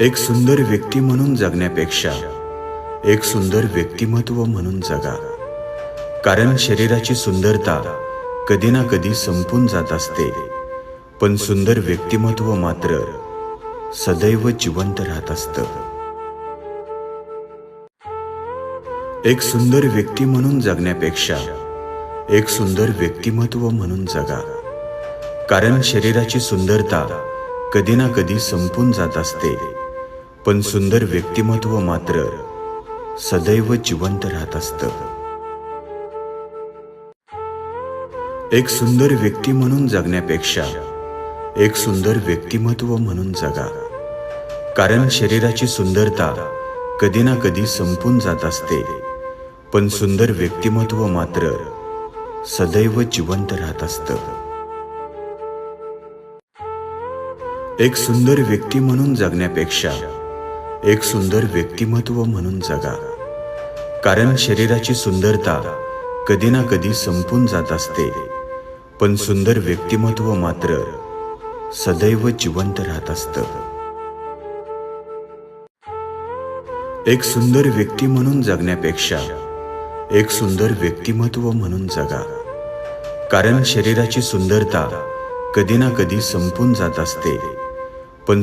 एक सुंदर व्यक्ती म्हणून जगण्यापेक्षा एक सुंदर व्यक्तिमत्व म्हणून जगा. कारण शरीराची सुंदरता कधी ना कधी संपून जात असते. पण सुंदर व्यक्तिमत्व मात्र सदैव जिवंत राहत असतं. एक सुंदर व्यक्ती म्हणून जगण्यापेक्षा एक सुंदर व्यक्तिमत्व म्हणून जगा. कारण शरीराची सुंदरता कधी ना कधी संपून जात असते. पण सुंदर व्यक्तिमत्व मात्र सदैव जिवंत राहत असतं. एक सुंदर व्यक्ती म्हणून जगण्यापेक्षा एक सुंदर व्यक्तिमत्व म्हणून जगा. कारण शरीराची सुंदरता कधी ना कधी संपून जात असते पण सुंदर व्यक्तिमत्व मात्र सदैव जिवंत राहत असतं. एक सुंदर व्यक्ती म्हणून जगण्यापेक्षा एक सुंदर व्यक्तिमत्व म्हणून जगा. कारण शरीराची सुंदरता कधी ना कधी संपून जात असते. पण सुंदर व्यक्तिमत्व मात्र सदैव जिवंत राहत असतं. एक सुंदर व्यक्ती म्हणून जगण्यापेक्षा एक सुंदर व्यक्तिमत्व म्हणून जगा. कारण शरीराची सुंदरता कधी ना कधी संपून जात असते. पण